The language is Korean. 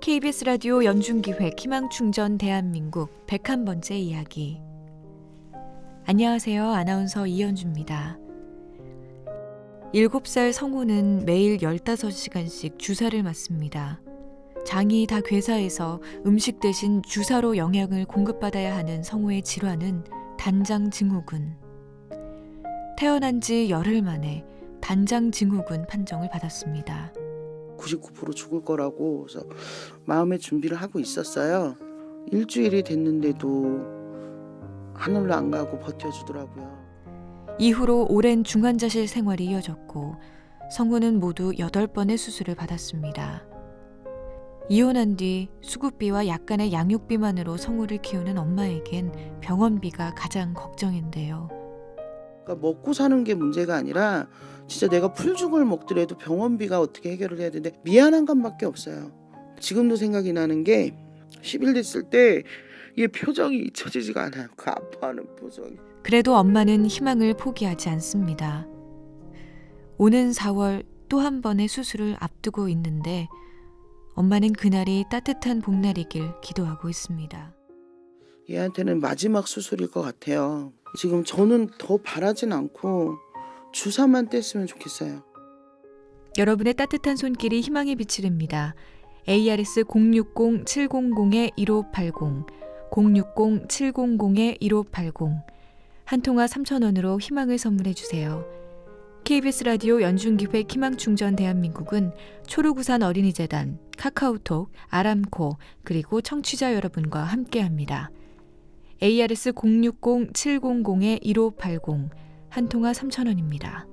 KBS 라디오 연중기획 희망충전 대한민국 101번째 이야기. 안녕하세요. 아나운서 이현주입니다. 7살 성우는 매일 15시간씩 주사를 맞습니다. 장이 다 괴사해서 음식 대신 주사로 영양을 공급받아야 하는 성우의 질환은 단장 증후군. 태어난 지 열흘 만에 단장 증후군 판정을 받았습니다. 99% 죽을 거라고 그래서 마음의 준비를 하고 있었어요. 일주일이 됐는데도 하늘로 안 가고 버텨주더라고요. 이후로 오랜 중환자실 생활이 이어졌고 성우는 모두 8번의 수술을 받았습니다. 이혼한 뒤 수급비와 약간의 양육비만으로 성우를 키우는 엄마에겐 병원비가 가장 걱정인데요. 그러니까 먹고 사는 게 문제가 아니라 진짜 내가 풀죽을 먹더라도 병원비가 어떻게 해결을 해야 되는데 미안한 감밖에 없어요. 지금도 생각이 나는 게 10일 됐을 때이 표정이 잊혀지지가 않아요. 그 아파하는 표정이. 그래도 엄마는 희망을 포기하지 않습니다. 오는 4월 또 한 번의 수술을 앞두고 있는데 엄마는 그날이 따뜻한 봄날이길 기도하고 있습니다. 얘한테는 마지막 수술일 것 같아요. 지금 저는 더 바라진 않고 주사만 뗐으면 좋겠어요. 여러분의 따뜻한 손길이 희망의 빛이 됩니다. ARS 060-700-1580, 060-700-1580. 한 통화 3,000원으로 희망을 선물해 주세요. KBS 라디오 연중기획 희망충전 대한민국은 초록우산 어린이재단, 카카오톡, 아람코, 그리고 청취자 여러분과 함께합니다. ARS 060-700-1580, 한 통화 3,000원입니다.